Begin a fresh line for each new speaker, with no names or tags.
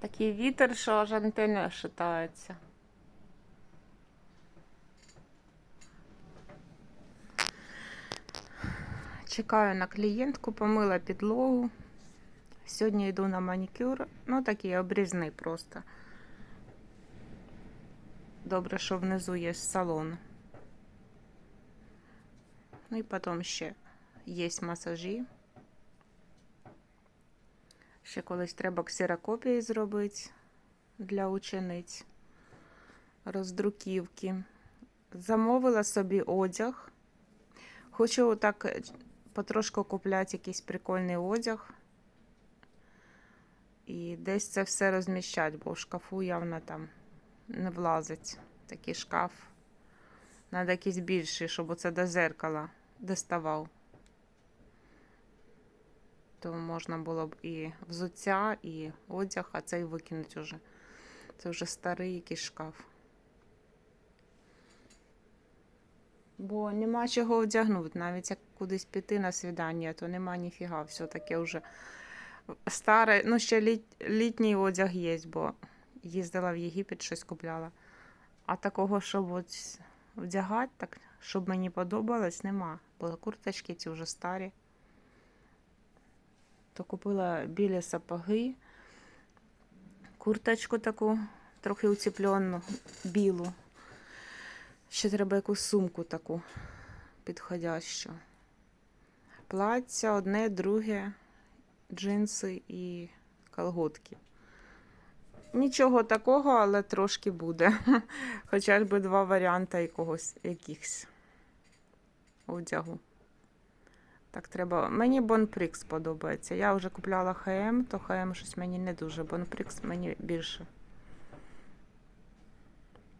Такий вітер, що аж антенни шатаються. Чекаю на клієнтку, помила підлогу. Сьогодні йду на манікюр. Ну, такий обрізний просто. Добре, що внизу є салон. Ну і потім ще є масажі. Ще колись треба ксерокопії зробити для учениць. Роздруківки. Замовила собі одяг. Хочу так е, потрошку купляти якийсь прикольний одяг. І десь це все розміщати, бо в шкафу явно там не влазить такий шкаф. Надо якийсь більший, щоб оце до зеркала доставав. То можна було б і взуття, і одяг, а цей викинути вже. Це вже старий якийсь шкаф. Бо нема чого одягнути. Навіть як кудись піти на свідання, то нема ніфіга. Все таке вже старе. Ну, ще літ, літній одяг є, бо їздила в Єгипет, щось купляла. А такого, щоб от вдягати, так, щоб мені подобалось, нема. Бо курточки ці вже старі. То купила білі сапоги, курточку таку, трохи уціплену, білу. Ще треба якусь сумку таку підходящу. Плаття одне, друге, джинси і колготки. Нічого такого, але трошки буде. Хоча б два варіанти якогось якихось одягу. Так треба. Мені Бонпрікс подобається. Я вже купляла ХМ, то ХМ щось мені не дуже. Бонпрікс мені більше